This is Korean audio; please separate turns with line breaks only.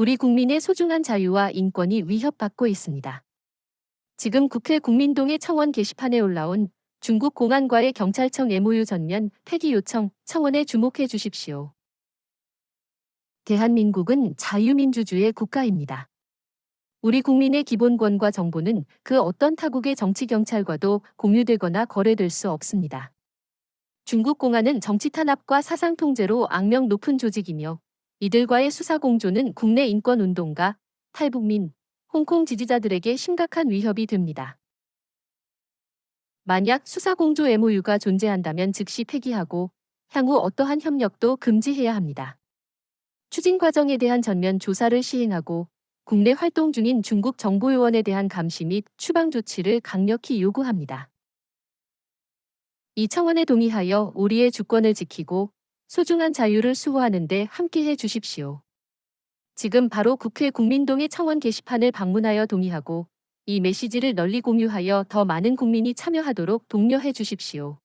우리 국민의 소중한 자유와 인권이 위협받고 있습니다. 지금 국회 국민동의 청원 게시판에 올라온 중국 공안과의 경찰청 MOU 전면 폐기 요청 청원에 주목해 주십시오. 대한민국은 자유민주주의 국가입니다. 우리 국민의 기본권과 정보는 그 어떤 타국의 정치 경찰과도 공유되거나 거래될 수 없습니다. 중국 공안은 정치 탄압과 사상 통제로 악명 높은 조직이며 이들과의 수사 공조는 국내 인권 운동가, 탈북민, 홍콩 지지자들에게 심각한 위협이 됩니다. 만약 수사 공조 MOU가 존재한다면 즉시 폐기하고 향후 어떠한 협력도 금지해야 합니다. 추진 과정에 대한 전면 조사를 시행하고 국내 활동 중인 중국 정보요원에 대한 감시 및 추방 조치를 강력히 요구합니다. 이 청원에 동의하여 우리의 주권을 지키고 소중한 자유를 수호하는 데 함께해 주십시오. 지금 바로 국회 국민동의 청원 게시판을 방문하여 동의하고 이 메시지를 널리 공유하여 더 많은 국민이 참여하도록 독려해 주십시오.